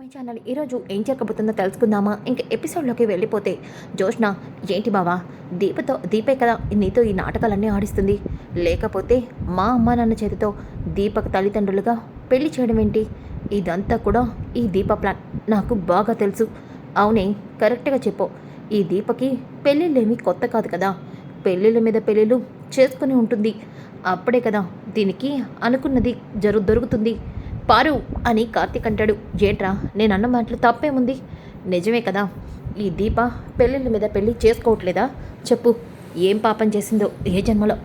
My channel. ఈరోజు ఏం జరగబోతుందో తెలుసుకుందామా? ఇంక ఎపిసోడ్లోకి వెళ్ళిపోతే జోష్న ఏంటి బావా? దీపతో దీపే కదా నీతో ఈ నాటకాలన్నీ ఆడిస్తుంది. లేకపోతే మా అమ్మ నాన్న చేతితో దీపక్ తల్లిదండ్రులుగా పెళ్ళి చేయడం ఏంటి? ఇదంతా కూడా ఈ దీప ప్లాన్. నాకు బాగా తెలుసు. అవునే కరెక్ట్గా చెప్పు. ఈ దీపకి పెళ్ళిళ్ళేమీ కొత్త కాదు కదా. పెళ్ళిళ్ళ మీద పెళ్ళిళ్ళు చేసుకుని ఉంటుంది. అప్పుడే కదా దీనికి అనుకున్నది జరు దొరుకుతుంది. పారు అని కార్తీక్ అంటాడు. ఏట్రా నేను అన్న మాటలు తప్పేముంది? నిజమే కదా. ఈ దీప పెళ్ళిళ్ళ మీద పెళ్ళి చేసుకోవట్లేదా? చెప్పు ఏం పాపం చేసిందో ఏ జన్మలో?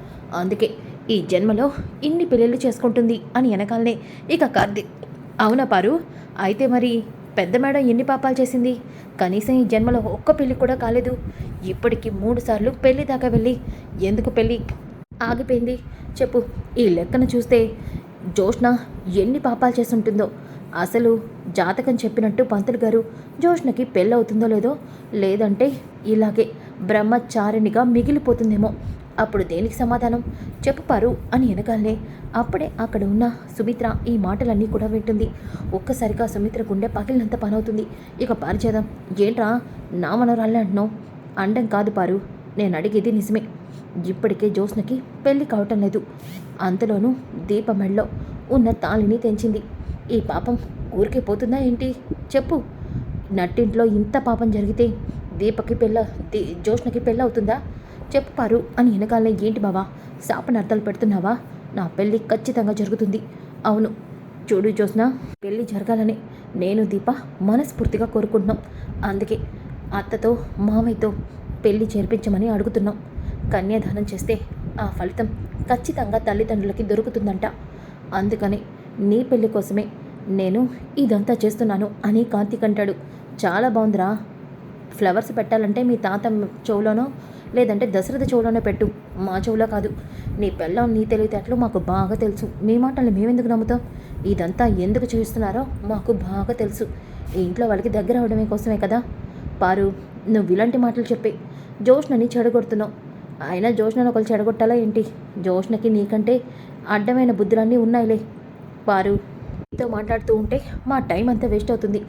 అందుకే ఈ జన్మలో ఇన్ని పెళ్ళిళ్ళు చేసుకుంటుంది అని వెనకాలనే ఇక కార్తీక్ అవునా పారు? అయితే మరి పెద్ద మేడం ఎన్ని పాపాలు చేసింది? కనీసం ఈ జన్మలో ఒక్క పెళ్ళి కూడా కాలేదు. ఇప్పటికి మూడు సార్లు పెళ్ళి దాకా వెళ్ళి ఎందుకు పెళ్ళి ఆగిపోయింది? చెప్పు ఈ లెక్కను చూస్తే జోష్ణ ఎన్ని పాపాలు చేసుంటుందో అసలు జాతకం చెప్పినట్టు పంతులు గారు జోష్ణకి పెళ్ళవుతుందో లేదో లేదంటే ఇలాగే బ్రహ్మచారిణిగా మిగిలిపోతుందేమో. అప్పుడు దేనికి సమాధానం? చెప్పుపారు అని వెనకాలనే అప్పుడే అక్కడ ఉన్న సుమిత్ర ఈ మాటలన్నీ కూడా వింటుంది. ఒక్కసారిగా సుమిత్ర గుండె పగిలినంత పనవుతుంది. ఇక పారిచేద్దాం ఏంట్రా నా మనోరాళ్ళే అంటున్నావు? అండం కాదు పారు నేను అడిగేది నిజమే. ఇప్పటికే జ్యోత్స్నకి పెళ్ళి కావటం లేదు. అంతలోనూ దీపమెళ్ళలో ఉన్న తాళిని తెంచింది. ఈ పాపం ఊరికే పోతుందా ఏంటి? చెప్పు. నట్టింట్లో ఇంత పాపం జరిగితే దీపకి పెళ్ళ దీ జ్యోష్ణకి పెళ్ళి అవుతుందా? చెప్పు పారు. అని వెనకాలనే ఏంటి బావా? శాపనార్థాలు పెడుతున్నావా? నా పెళ్ళి ఖచ్చితంగా జరుగుతుంది. అవును. చూడు జ్యోత్స్న పెళ్ళి జరగాలని నేను దీప మనస్ఫూర్తిగా కోరుకుంటున్నాం. అందుకే అత్తతో మామయ్యతో పెళ్ళి చేర్పించమని అడుగుతున్నాం. కన్యాదానం చేస్తే ఆ ఫలితం ఖచ్చితంగా తల్లిదండ్రులకి దొరుకుతుందంట. అందుకని నీ పెళ్ళి కోసమే నేను ఇదంతా చేస్తున్నాను అని కార్తీక్ అంటాడు. చాలా బాగుందిరా. ఫ్లవర్స్ పెట్టాలంటే మీ తాత చెవులోనో లేదంటే దశరథ చెవులోనో పెట్టు. మా చెవులో కాదు. నీ పెళ్ళం నీ తెలివితేటలు మాకు బాగా తెలుసు. మీ మాటలు మేమెందుకు నమ్ముతాం? ఇదంతా ఎందుకు చేస్తున్నారో మాకు బాగా తెలుసు. ఇంట్లో వాళ్ళకి దగ్గర అవడమే కోసమే కదా. పారు నువ్వు ఇలాంటి మాటలు చెప్పి. జోష్నని చెడగొడుతున్నావు. అయినా జోష్నను ఒకరు చెడగొట్టాలా ఏంటి? జోష్నకి నీకంటే అడ్డమైన బుద్ధులన్నీ ఉన్నాయిలే. పారు నీతో మాట్లాడుతూ ఉంటే మా టైం అంతా వేస్ట్ అవుతుంది.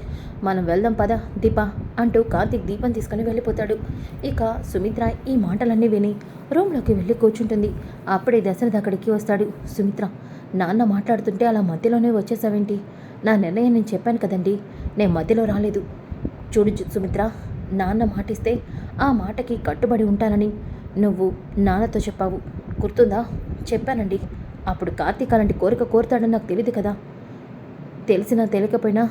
మనం వెళ్దాం పద దీప అంటూ కార్తీక్ దీపం తీసుకుని వెళ్ళిపోతాడు. ఇక సుమిత్ర ఈ మాటలన్నీ విని రూమ్లోకి వెళ్ళి కూర్చుంటుంది. అప్పుడే దశరథ్ అక్కడికి వస్తాడు. సుమిత్ర నాన్న మాట్లాడుతుంటే అలా మధ్యలోనే వచ్చేసావేంటి? నా నిర్ణయం నేను చెప్పాను కదండి నేను మధ్యలో రాలేదు. చూడు సుమిత్ర నాన్న మాటిస్తే ఆ మాటకి కట్టుబడి ఉంటానని. నువ్వు నాన్నతో చెప్పావు. గుర్తుందా? చెప్పానండి. అప్పుడు కార్తీక్ అలాంటి కోరిక కోరుతాడని నాకు తెలియదు కదా. తెలిసినా తెలియకపోయినా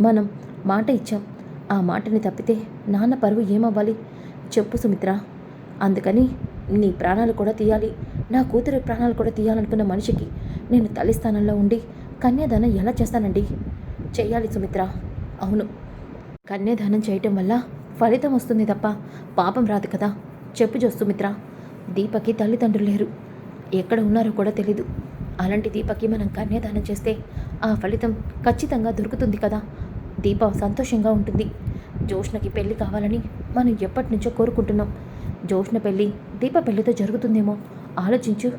మనం మాట ఇచ్చాం. ఆ మాటని తప్పితే నాన్న పరువు ఏమవ్వాలి? చెప్పు సుమిత్ర. అందుకని నీ ప్రాణాలు కూడా తీయాలి. నా కూతురి ప్రాణాలు కూడా తీయాలనుకున్న మనిషికి నేను తల్లి స్థానంలో ఉండి కన్యాదానం ఎలా చేస్తానండి? చేయాలి సుమిత్ర. అవును. కన్యాదానం చేయటం వల్ల ఫలితం వస్తుంది తప్ప పాపం రాదు కదా. చెప్పు జో సుమిత్ర దీపకి తల్లిదండ్రులు లేరు ఎక్కడ ఉన్నారో కూడా తెలీదు. అలాంటి దీపకి మనం కన్యాదానం చేస్తే ఆ ఫలితం ఖచ్చితంగా దొరుకుతుంది కదా. దీప సంతోషంగా ఉంటుంది. జోష్ణకి పెళ్ళి కావాలని మనం ఎప్పటి నుంచో కోరుకుంటున్నాం. జోష్ణ పెళ్ళి దీప పెళ్ళితో జరుగుతుందేమో ఆలోచించు.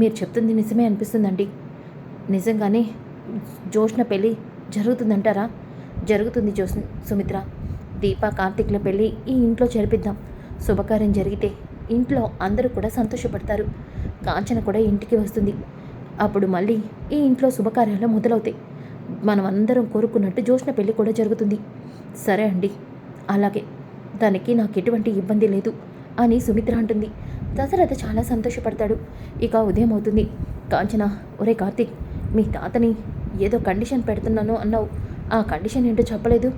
మీరు చెప్తుంది నిజమే అనిపిస్తుందండి. నిజంగానే జోష్ణ పెళ్ళి జరుగుతుందంటారా? జరుగుతుంది జోస్ సుమిత్ర. దీప కార్తీక్ల పెళ్ళి ఈ ఇంట్లో జరిపిద్దాం. శుభకార్యం జరిగితే ఇంట్లో అందరూ కూడా సంతోషపడతారు. కాంచన కూడా ఇంటికి వస్తుంది. అప్పుడు మళ్ళీ ఈ ఇంట్లో శుభకార్యాలు మొదలవుతాయి. మనం అందరం కోరుకున్నట్టు జోష్న పెళ్ళి కూడా జరుగుతుంది. సరే అండి. అలాగే దానికి నాకు ఎటువంటి ఇబ్బంది లేదు అని సుమిత్ర అంటుంది. దశరథ చాలా సంతోషపడతాడు. ఇక ఉదయం అవుతుంది. కాంచన ఒరే కార్తీక్ మీ తాతని ఏదో కండిషన్ పెడుతున్నాను అన్నావు. ఆ కండిషన్ ఏంటో చెప్పలేదు?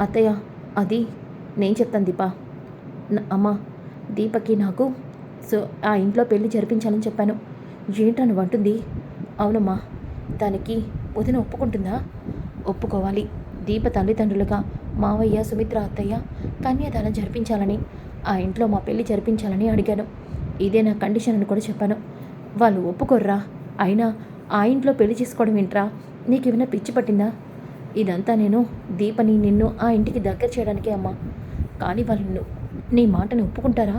అత్తయ్య అది నేను చెప్తాను దీపా. అమ్మా దీపకి నాకు సో ఆ ఇంట్లో పెళ్ళి జరిపించాలని చెప్పాను. ఏంటని అంటుంది అవునమ్మా దానికి వదిన ఒప్పుకుంటుందా? ఒప్పుకోవాలి. దీప తల్లిదండ్రులుగా మావయ్య సుమిత్ర అత్తయ్య కన్యాదానం జరిపించాలని ఆ ఇంట్లో మా పెళ్ళి జరిపించాలని అడిగాను. ఇదే నా కండిషన్ అని కూడా చెప్పాను. వాళ్ళు ఒప్పుకోర్రా. అయినా ఆ ఇంట్లో పెళ్ళి చేసుకోవడం ఏంట్రా? నీకు ఏమైనా పిచ్చి పట్టిందా? ఇదంతా నేను దీపని నిన్ను ఆ ఇంటికి దగ్గర చేయడానికే అమ్మా. కానీ వాళ్ళు నీ మాటని ఒప్పుకుంటారా?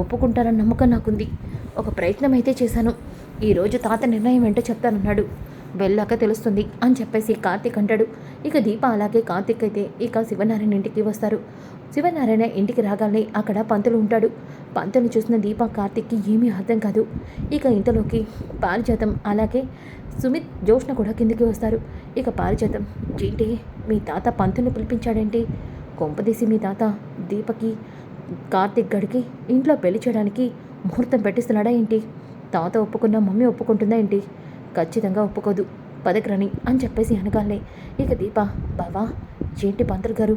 ఒప్పుకుంటారన్న నమ్మకం నాకుంది. ఒక ప్రయత్నం అయితే చేశాను ఈరోజు తాత నిర్ణయం ఏంటో చెప్తానన్నాడు. వెళ్ళాక తెలుస్తుంది అని చెప్పేసి కార్తీక్ అంటాడు. ఇక దీప అలాగే కార్తీక్ అయితే ఇక శివనారాయణ ఇంటికి వస్తారు. శివనారాయణ ఇంటికి రాగానే అక్కడ పంతులు ఉంటాడు. పంతులు చూసిన దీప కార్తీక్కి ఏమీ అర్థం కాదు. ఇక ఇంతలోకి పారిజాతం అలాగే సుమిత్ జోష్ణ కూడా కిందికి వస్తారు. ఇక పారిజాతం ఏంటి మీ తాత పంతులు పిలిపించాడేంటి? కొంపదీసి మీ తాత దీపకి కార్తిక్ గడికి ఇంట్లో పెళ్ళి చేయడానికి ముహూర్తం పెట్టిస్తున్నాడా ఏంటి? తాత ఒప్పుకున్నా మమ్మీ ఒప్పుకుంటుందా ఏంటి? ఖచ్చితంగా ఒప్పుకోదు. పదకరని అని చెప్పేసి అనగానే ఇక దీప బావా ఏంటి పంతులు గారు?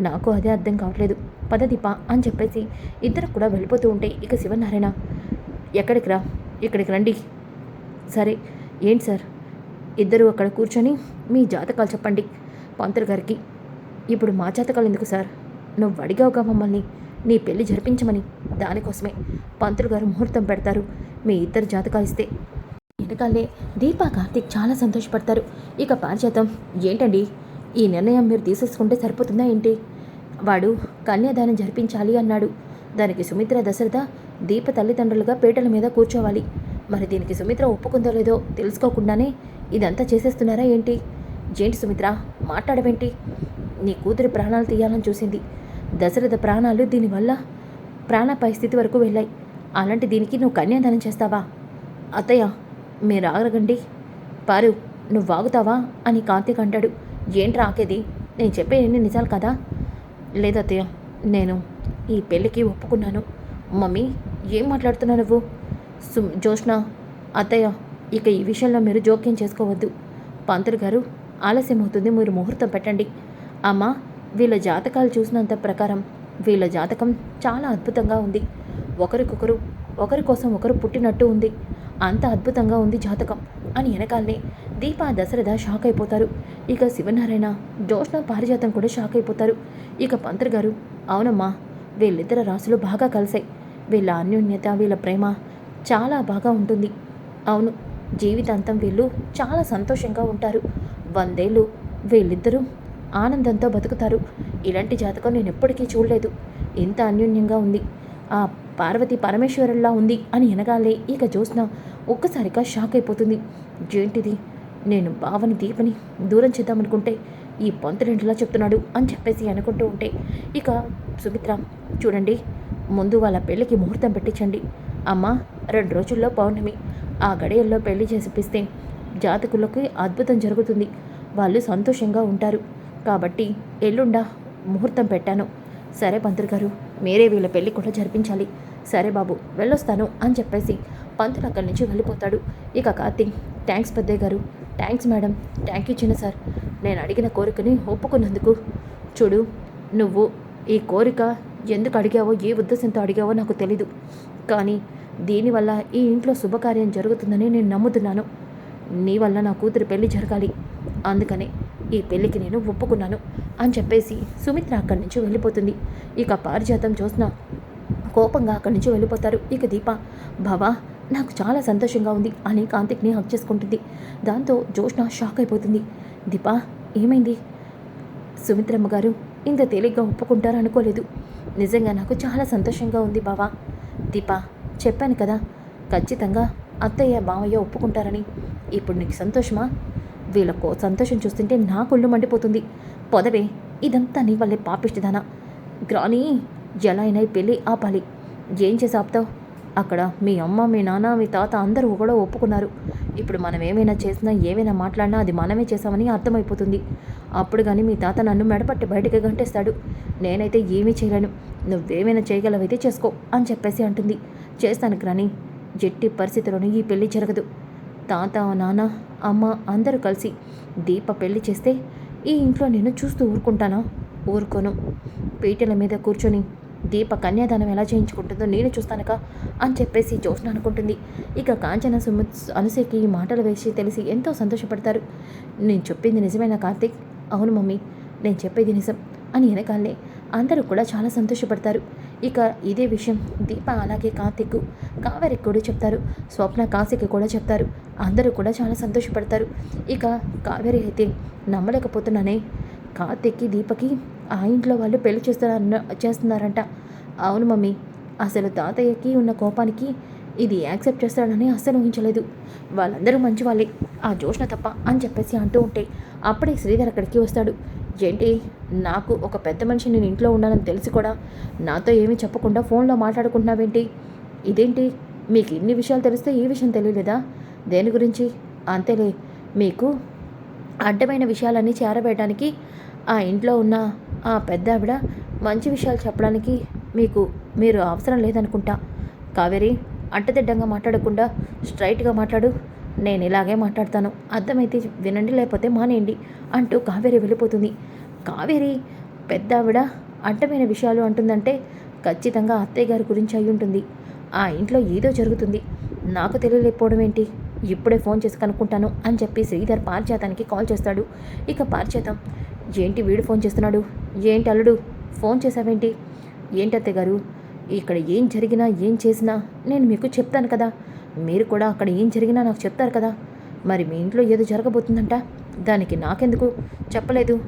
నాకు అదే అర్థం కావట్లేదు. పద దీప అని చెప్పేసి ఇద్దరు కూడా వెళ్ళిపోతూ ఉంటే ఇక శివనారాయణ ఎక్కడికి రా? ఇక్కడికి రండి. సరే ఏంటి సార్? ఇద్దరు అక్కడ కూర్చొని మీ జాతకాలు చెప్పండి పంతులు గారికి. ఇప్పుడు మా జాతకాలు ఎందుకు సార్? నువ్వు అడిగావుగా మమ్మల్ని. నీ పెళ్ళి జరిపించమని దానికోసమే పంతులు గారు ముహూర్తం పెడతారు. మీ ఇద్దరు జాతకాలు ఇస్తే వెనకాలే దీపా కార్తీక్ చాలా సంతోషపడతారు. ఇక పారిజాతం ఏంటండి? ఈ నిర్ణయం మీరు తీసేసుకుంటే సరిపోతుందా ఏంటి? వాడు కన్యాదానం జరిపించాలి అన్నాడు. దానికి సుమిత్ర దశరథ దీప తల్లిదండ్రులుగా పీటల మీద కూర్చోవాలి. మరి దీనికి సుమిత్ర ఒప్పుకుందో లేదో తెలుసుకోకుండానే ఇదంతా చేసేస్తున్నారా ఏంటి? ఏంటి సుమిత్ర? మాట్లాడవేంటి? నీ కూతురి ప్రాణాలు తీయాలని చూసింది. దశరథ ప్రాణాలు దీనివల్ల ప్రాణ స్థితి వరకు వెళ్ళాయి. అలాంటి దీనికి నువ్వు కన్యాదానం చేస్తావా? అత్తయ్య మీరు ఆగరగండి పారు నువ్వు వాగుతావా అని కార్తీక్ అంటాడు. ఏంట్రా ఆకేది నేను చెప్పే ఎన్ని నిజాలు కదా? లేదత్తయ్య నేను ఈ పెళ్ళికి ఒప్పుకున్నాను. మమ్మీ ఏం మాట్లాడుతున్నావు నువ్వు? సు జోష్ణ అత్తయ్య ఇక ఈ విషయంలో మీరు జోక్యం చేసుకోవద్దు. పంతులు గారు ఆలస్యం అవుతుంది మీరు ముహూర్తం పెట్టండి. అమ్మా వీళ్ళ జాతకాలు చూసినంత ప్రకారం వీళ్ళ జాతకం చాలా అద్భుతంగా ఉంది. ఒకరికొకరు ఒకరి కోసం ఒకరు పుట్టినట్టు ఉంది. అంత అద్భుతంగా ఉంది జాతకం అని వెనకాలనే దీప దశరథ షాక్ అయిపోతారు. ఇక శివనారాయణ జోష్ణ పారిజాతం కూడా షాక్ అయిపోతారు. ఇక పంతులు గారు అవునమ్మా వీళ్ళిద్దరు రాసులు బాగా కలిసాయి వీళ్ళ అన్యోన్యత వీళ్ళ ప్రేమ చాలా బాగా ఉంటుంది. అవును జీవితాంతం వీళ్ళు చాలా సంతోషంగా ఉంటారు. వందేళ్ళు వీళ్ళిద్దరూ ఆనందంతో బతుకుతారు. ఇలాంటి జాతకం నేను ఎప్పటికీ చూడలేదు. ఎంత అన్యోన్యంగా ఉంది. ఆ పార్వతి పరమేశ్వరుల్లా ఉంది అని ఎనగాలే. ఇక జ్యోత్స్న ఒక్కసారిగా షాక్ అయిపోతుంది. ఏంటిది? నేను బావని దీపని దూరం చేద్దామనుకుంటే ఈ పొంతరింటిలా చెప్తున్నాడు? అని చెప్పేసి అనుకుంటూ ఉంటే ఇక సుమిత్ర చూడండి ముందు వాళ్ళ పెళ్ళికి ముహూర్తం పెట్టించండి. అమ్మ రెండు రోజుల్లో పౌర్ణమి. ఆ గడియల్లో పెళ్ళి చేసిపిస్తే జాతకులకి అద్భుతం జరుగుతుంది. వాళ్ళు సంతోషంగా ఉంటారు. కాబట్టి ఎల్లుండా ముహూర్తం పెట్టాను. సరే పంతులు గారు మీరే వీళ్ళ పెళ్ళి కూడా జరిపించాలి. సరే బాబు వెళ్ళొస్తాను అని చెప్పేసి పంతులు అక్కడి నుంచి వెళ్ళిపోతాడు. ఇక కార్తీక్ థ్యాంక్స్ పెద్దయ్య గారు. Thanks madam. థ్యాంక్ యూ చిన్న సార్. నేను అడిగిన కోరికని ఒప్పుకున్నందుకు. చూడు నువ్వు ఈ కోరిక ఎందుకు అడిగావో ఏ ఉద్దేశంతో అడిగావో నాకు తెలీదు. కానీ దీనివల్ల ఈ ఇంట్లో శుభకార్యం జరుగుతుందని నేను నమ్ముతున్నాను. నీ వల్ల నా కూతురు పెళ్ళి జరగాలి. అందుకనే ఈ పెళ్ళికి నేను ఒప్పుకున్నాను అని చెప్పేసి సుమిత్ర అక్కడి నుంచి వెళ్ళిపోతుంది. ఇక పారిజాతం చూసిన కోపంగా అక్కడి నుంచి వెళ్ళిపోతారు. ఇక దీప భవా నాకు చాలా సంతోషంగా ఉంది అని కాంతిక్ని హక్ చేసుకుంటుంది. దాంతో జోష్న షాక్ అయిపోతుంది. దీపా ఏమైంది? సుమిత్రమ్మ గారు ఇంత తేలిగ్గా ఒప్పుకుంటారు అనుకోలేదు. నిజంగా నాకు చాలా సంతోషంగా ఉంది బావా. దీపా చెప్పాను కదా ఖచ్చితంగా అత్తయ్య బావయ్య ఒప్పుకుంటారని. ఇప్పుడు నీకు సంతోషమా? వీళ్ళకు సంతోషం చూస్తుంటే నా కుళ్ళు మండిపోతుంది. పొదవే ఇదంతా నీ వల్లే పాపిష్టిదానా. గ్రాని ఎలా అయినా పెళ్ళి ఆపాలి. ఏం చేసి ఆపుతావు? అక్కడ మీ అమ్మ మీ నాన్న మీ తాత అందరూ కూడా ఒప్పుకున్నారు. ఇప్పుడు మనం ఏమైనా చేసినా ఏమైనా మాట్లాడినా అది మనమే చేసామని అర్థమైపోతుంది. అప్పుడు కానీ మీ తాత నన్ను మెడపట్టి బయటికి గంటేస్తాడు. నేనైతే ఏమీ చేయలేను. నువ్వేమైనా చేయగలవైతే చేసుకో అని చెప్పేసి అంటుంది. చేస్తాను గ్రాని. జట్టి పరిస్థితిలోని ఈ పెళ్ళి జరగదు. తాత నాన్న అమ్మ అందరూ కలిసి దీప పెళ్ళి చేస్తే ఈ ఇంట్లో నేను చూస్తూ ఊరుకుంటానా? ఊరుకోను. పీటల మీద కూర్చొని దీప కన్యాదానం ఎలా చేయించుకుంటుందో నేను చూస్తానుక అని చెప్పేసి జోష్న అనుకుంటుంది. ఇక కాంచన సుమ అనుసేకి ఈ మాటలు వేసి తెలిసి ఎంతో సంతోషపడతారు. నేను చెప్పింది నిజమేనా కార్తీక్? అవును మమ్మీ నేను చెప్పేది నిజం అని వెనకాలే అందరూ కూడా చాలా సంతోషపడతారు. ఇక ఇదే విషయం. దీప అలాగే కార్తిక్ కావేరికి కూడా చెప్తారు. స్వప్న కాశీకి కూడా చెప్తారు. అందరూ కూడా చాలా సంతోషపడతారు. ఇక కావేరి అయితే నమ్మలేకపోతున్నానే. కార్తిక్కి దీపకి ఆ ఇంట్లో వాళ్ళు పెళ్ళి చేస్తున్నారన్న చేస్తున్నారంట. అవును మమ్మీ అసలు తాతయ్యకి ఉన్న కోపానికి ఇది యాక్సెప్ట్ చేస్తాడని అస్సలు ఊహించలేదు. వాళ్ళందరూ మంచి వాళ్ళే ఆ జోష్న తప్ప అని చెప్పేసి అంటూ ఉంటే అప్పుడే శ్రీధర్ అక్కడికి వస్తాడు. ఏంటి? నాకు ఒక పెద్ద మనిషి నేను ఇంట్లో ఉన్నానని తెలిసి కూడా నాతో ఏమీ చెప్పకుండా ఫోన్లో మాట్లాడుకుంటున్నావేంటి? ఇదేంటి? మీకు ఇన్ని విషయాలు తెలిస్తే ఈ విషయం తెలియలేదా? దేని గురించి? అంతేలే. మీకు అడ్డమైన విషయాలన్నీ చేరవేయడానికి ఆ ఇంట్లో ఉన్న ఆ పెద్ద ఆవిడ మంచి విషయాలు చెప్పడానికి మీకు మీరు అవసరం లేదనుకుంటా. కావేరి అడ్డదిడ్డంగా మాట్లాడకుండా స్ట్రైట్గా మాట్లాడు. నేను ఇలాగే మాట్లాడతాను. అర్థమైతే వినండి లేకపోతే మానేయండి అంటూ కావేరి వెళ్ళిపోతుంది. కావేరి పెద్ద ఆవిడ అడ్డమైన విషయాలు అంటుందంటే ఖచ్చితంగా అత్తయ్య గారి గురించి అయి ఉంటుంది. ఆ ఇంట్లో ఏదో జరుగుతుంది. నాకు తెలియలేకపోవడం ఏంటి? ఇప్పుడే ఫోన్ చేసి కనుక్కుంటాను అని చెప్పి శ్రీధర్ పారిచేతానికి కాల్ చేస్తాడు. ఇక పారిచేతం ఏంటి వీడు ఫోన్ చేస్తున్నాడు? ఏంటి అల్లుడు? ఫోన్ చేసావేంటి ఏంటి అత్తయ్య గారు? ఇక్కడ ఏం జరిగినా ఏం చేసినా నేను మీకు చెప్తాను కదా. మీరు కూడా అక్కడ ఏం జరిగినా నాకు చెప్తారు కదా. మరి మీ ఇంట్లో ఏదో జరగబోతుందంట. దానికి నాకెందుకు చెప్పలేదు.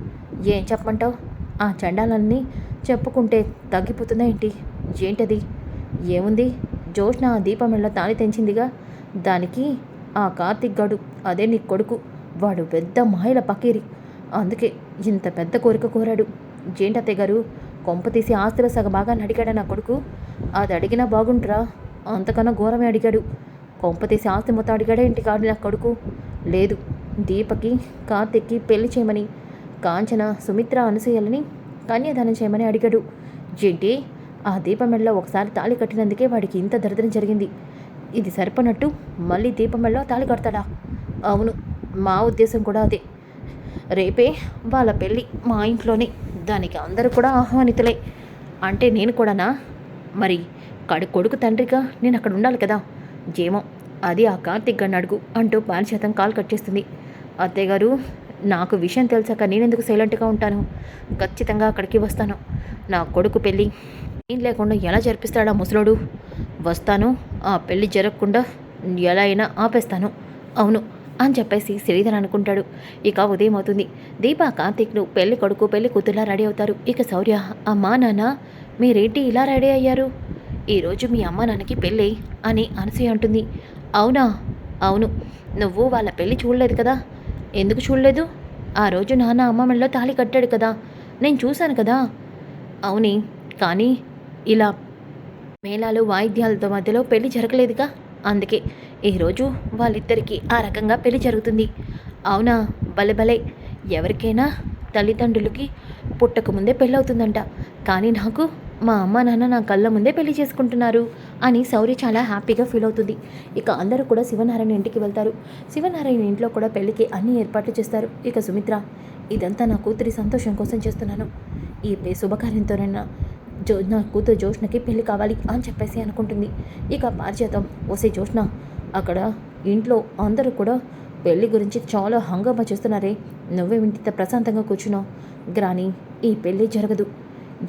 ఏం చెప్పమంటావు? ఆ చండాలన్నీ చెప్పుకుంటే తగ్గిపోతుందా ఏంటి? ఏంటది? ఏముంది? జోష్న ఆ దీపమెళ్ళ తాళి తెంచిందిగా. దానికి ఆ కార్తిక్ గడు అదే నీ కొడుకు వాడు పెద్ద మాయల పకీరి. అందుకే ఇంత పెద్ద కోరిక కోరాడు. ఏంటత్తయ్య గారు? కొంప తీసి ఆస్తుల సగభాగాన్ని అడిగాడు నా కొడుకు? అది అడిగినా బాగుంటురా అంతకన్నా ఘోరమే అడిగాడు. కొంపతీసి ఆస్తి మొత్తం అడిగాడే ఇంటి కాడు నా కొడుకు. లేదు దీపకి కార్తిక్కి పెళ్ళి చేయమని కాంచన సుమిత్ర అనసూయలని కన్యాదానం చేయమని అడిగాడు. ఏంటి ఆ దీపమెళ్ళలో ఒకసారి తాళి కట్టినందుకే వాడికి ఇంత దరిద్రం జరిగింది. ఇది సరిపనట్టు మళ్ళీ దీపమెళ్ళలో తాళి కడతాడా? అవును మా ఉద్దేశం కూడా అదే. రేపే వాళ్ళ పెళ్ళి మా ఇంట్లోనే. దానికి అందరూ కూడా ఆహ్వానితులే. అంటే నేను కూడానా? మరి కడు కొడుకు తండ్రిగా నేను అక్కడ ఉండాలి కదా? ఏమో అది ఆ కార్తిక్ గన్న అడుగు అంటూ పారిచేతం కాల్ కట్ చేస్తుంది. అత్తయ్య గారు నాకు విషయం తెలిసాక నేనెందుకు సైలెంట్గా ఉంటాను? ఖచ్చితంగా అక్కడికి వస్తాను. నా కొడుకు పెళ్ళి నేను లేకుండా ఎలా జరిపిస్తాడా ముసలోడు? వస్తాను ఆ పెళ్ళి జరగకుండా ఎలా అయినా ఆపేస్తాను. అవును అని చెప్పేసి శ్రీధర్ అనుకుంటాడు. ఇక ఉదయం అవుతుంది దీప కార్తీక్లు పెళ్ళి కొడుకు పెళ్ళి కూతుర్లా రెడీ అవుతారు. ఇక శౌర్య అమ్మా నాన్న మీరేంటి ఇలా రెడీ అయ్యారు? ఈరోజు మీ అమ్మ నాన్నకి పెళ్ళి అని అనసూయ అంటుంది. అవునా? అవును. నువ్వు వాళ్ళ పెళ్ళి చూడలేదు కదా? ఎందుకు చూడలేదు? ఆ రోజు నాన్న అమ్మ తాళి కట్టాడు కదా. నేను చూశాను కదా. అవుని కానీ ఇలా మేళాలు వాయిద్యాలతో మధ్యలో పెళ్ళి జరగలేదుగా? అందుకే ఈరోజు వాళ్ళిద్దరికీ ఆ రకంగా పెళ్ళి జరుగుతుంది. అవునా? భలే భలే. ఎవరికైనా తల్లిదండ్రులకి పుట్టకముందే పెళ్ళవుతుందంట. కానీ నాకు మా అమ్మ నాన్న నా కళ్ళ ముందే పెళ్ళి చేసుకుంటున్నారు అని శౌర్య చాలా హ్యాపీగా ఫీల్ అవుతుంది. ఇక అందరూ కూడా శివనారాయణ ఇంటికి వెళ్తారు. శివనారాయణ ఇంట్లో కూడా పెళ్ళికి అన్ని ఏర్పాట్లు చేస్తారు. ఇక సుమిత్ర ఇదంతా నా కూతురి సంతోషం కోసం చేస్తున్నాను. ఈ పే- శుభకార్యంతోనైనా జో నా కూతురు జోష్నకి పెళ్ళి కావాలి అని చెప్పేసి అనుకుంటుంది. ఇక పారిచేతం ఓసే జోష్న అక్కడ ఇంట్లో అందరూ కూడా పెళ్ళి గురించి చాలా హంగామా చేస్తున్నారే. నువ్వే ఇంత ప్రశాంతంగా కూర్చున్నావు. గ్రాని ఈ పెళ్ళి జరగదు.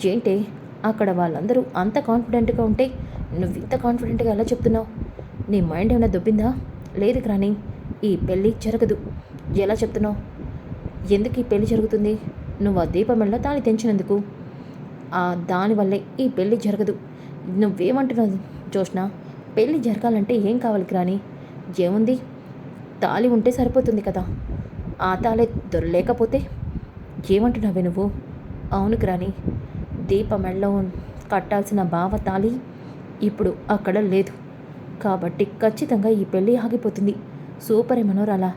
ఏంటే అక్కడ వాళ్ళందరూ అంత కాన్ఫిడెంట్గా ఉంటే నువ్వు ఇంత కాన్ఫిడెంట్గా ఎలా చెప్తున్నావు? నీ మైండ్ ఏమైనా దొబ్బిందా? లేదు కానీ ఈ పెళ్ళి జరగదు. ఎలా చెప్తున్నావు? ఎందుకు ఈ పెళ్ళి జరుగుతుంది? నువ్వు ఆ దీపమెళ్ళ తాళి తెంచినందుకు. ఆ దానివల్లే ఈ పెళ్ళి జరగదు. నువ్వేమంటున్నావు జోష్న పెళ్ళి జరగాలంటే ఏం కావాలి గ్రాని ఏముంది? తాళి ఉంటే సరిపోతుంది కదా. ఆ తాళే దొరలేకపోతే ఏమంటున్నావే నువ్వు? అవును గ్రాని దీప మెడలో కట్టాల్సిన బావ తాళి ఇప్పుడు అక్కడ లేదు. కాబట్టి ఖచ్చితంగా ఈ పెళ్ళి ఆగిపోతుంది. సూపర్ మనోరాలా.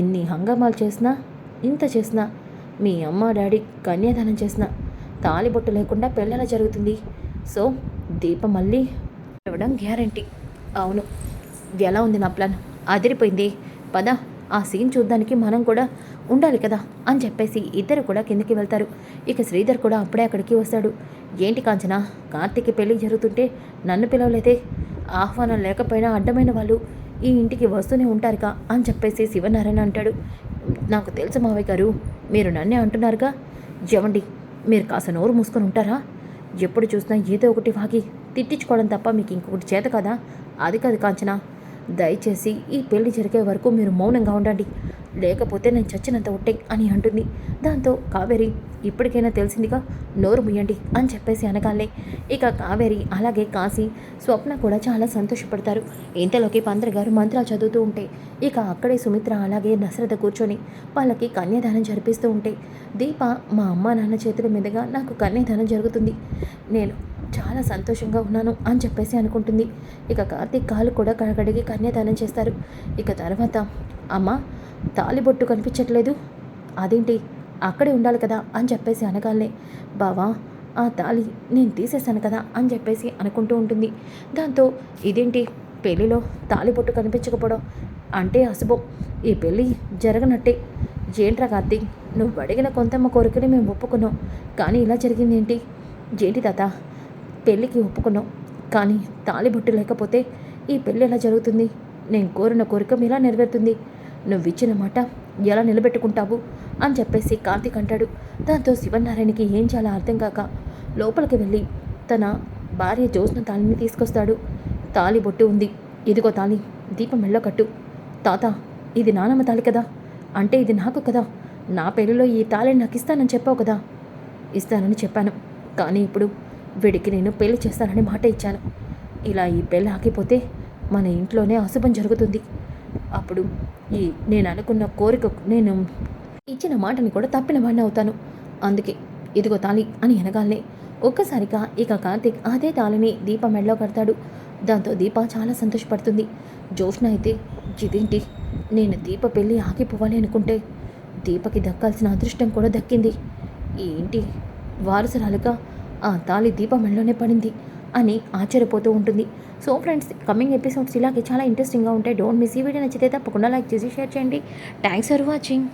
ఇన్ని హంగామాలు చేసినా ఇంత చేసినా మీ అమ్మ డాడీ కన్యాదానం చేసిన తాలిబొట్టు లేకుండా పెళ్ళెలా జరుగుతుంది? సో దీపం మళ్ళీ ఇవ్వడం గ్యారంటీ. అవును. ఎలా ఉంది నా ప్లాన్? అదిరిపోయింది. పద ఆ సీన్ చూడ్డానికి మనం కూడా ఉండాలి కదా అని చెప్పేసి ఇద్దరు కూడా కిందికి వెళ్తారు. ఇక శ్రీధర్ కూడా అప్పుడే అక్కడికి వస్తాడు. ఏంటి కాంచన? కార్తిక్ పెళ్ళి జరుగుతుంటే నన్ను పిలవలేదే? ఆహ్వానం లేకపోయినా అడ్డమైన వాళ్ళు ఈ ఇంటికి వస్తూనే ఉంటారుగా అని చెప్పేసి శివనారాయణ అంటాడు. నాకు తెలుసు మావయ్య గారు మీరు నన్నే అంటున్నారుగా. ఏమండి మీరు కాస్త నోరు మూసుకొని ఉంటారా? ఎప్పుడు చూసినా ఏదో ఒకటి వాగి తిట్టించుకోవడం తప్ప మీకు ఇంకొకటి చేత కదా? అది కాదు కాంచనా. దయచేసి ఈ పెళ్ళి జరిగే వరకు మీరు మౌనంగా ఉండండి. లేకపోతే నేను చచ్చినంత ఉంటే అని అంటుంది. దాంతో కావేరి ఇప్పటికైనా తెలిసిందిగా నోరు ముయ్యండి అని చెప్పేసి అనగానే ఇక కావేరి అలాగే కాశీ స్వప్న కూడా చాలా సంతోషపడతారు. ఇంతలోకి పంద్ర గారు మంత్రాలు చదువుతూ ఉంటే ఇక అక్కడే సుమిత్ర అలాగే నసరత కూర్చొని వాళ్ళకి కన్యాదానం జరిపిస్తూ ఉంటే దీప మా అమ్మ నాన్న చేతుల మీదుగా నాకు కన్యాదానం జరుగుతుంది. నేను చాలా సంతోషంగా ఉన్నాను అని చెప్పేసి అనుకుంటుంది. ఇక కార్తీక్ కాలు కూడా కడగడిగి కన్యాదానం చేస్తారు. ఇక తర్వాత అమ్మ తాలిబొట్టు కనిపించట్లేదు. అదేంటి? అక్కడే ఉండాలి కదా అని చెప్పేసి అనగానే బావా ఆ తాళి నేను తీసేశాను కదా అని చెప్పేసి అనుకుంటూ ఉంటుంది. దాంతో ఇదేంటి? పెళ్ళిలో తాలిబొట్టు కనిపించకపోవడం? అంటే అశుభం ఈ పెళ్ళి జరగనట్టే. ఏంట్రా కార్తీక్ నువ్వు అడిగిన కొంతమ్మ కోరికని మేము ఒప్పుకున్నాం. కానీ ఇలా జరిగింది ఏంటి ఏంటి తాత? పెళ్ళికి ఒప్పుకున్నాం. కానీ తాళిబొట్టు లేకపోతే ఈ పెళ్ళి ఎలా జరుగుతుంది? నేను కోరిన కోరిక ఎలా నెరవేరుతుంది. నువ్వు ఇచ్చిన మాట ఎలా నిలబెట్టుకుంటావు? అని చెప్పేసి కార్తీక్ అంటాడు. దాంతో శివనారాయణకి ఏం చాలా అర్థం కాక లోపలికి వెళ్ళి తన భార్య జ్యోత్స్న తాళిని తీసుకొస్తాడు. తాళి బొట్టు ఉంది. ఇదిగో తాళి దీపం మెళ్ళో కట్టు. తాత ఇది నానమ్మ తాళి కదా? అంటే ఇది నాకు కదా? నా పెళ్ళిలో ఈ తాళిని నాకు ఇస్తానని చెప్పావు కదా? ఇస్తానని చెప్పాను. కానీ ఇప్పుడు వీడికి నేను పెళ్ళి చేస్తానని మాట ఇచ్చాను. ఇలా ఈ పెళ్ళి ఆగిపోతే మన ఇంట్లోనే అశుభం జరుగుతుంది. అప్పుడు ఈ నేను అనుకున్న కోరిక నేను ఇచ్చిన మాటని కూడా తప్పిన వాడిని అవుతాను. అందుకే ఇదిగో తాళి అని అనగానే ఒక్కసారిగా ఇక కార్తీక్ అదే తాళిని దీప మెడలో కడతాడు. దాంతో దీప చాలా సంతోషపడుతుంది. జోష్న అయితే ఇదేంటి నేను దీప పెళ్ళి ఆగిపోవాలి అనుకుంటే దీపకి దక్కాల్సిన అదృష్టం కూడా దక్కింది. ఏంటి? వారసురాలుగా ఆ తాళి దీప మెడలోనే పడింది. అని ఆశ్చర్యపోతూ ఉంటుంది. సో ఫ్రెండ్స్ కమింగ్ ఎపిసోడ్స్ ఇలాగే చాలా ఇంట్రెస్టింగ్గా ఉంటాయి. డోంట్ మిస్ ఈ వీడియో నచ్చితే తప్పకుండా లైక్ చేసి షేర్ చేయండి. Thanks for watching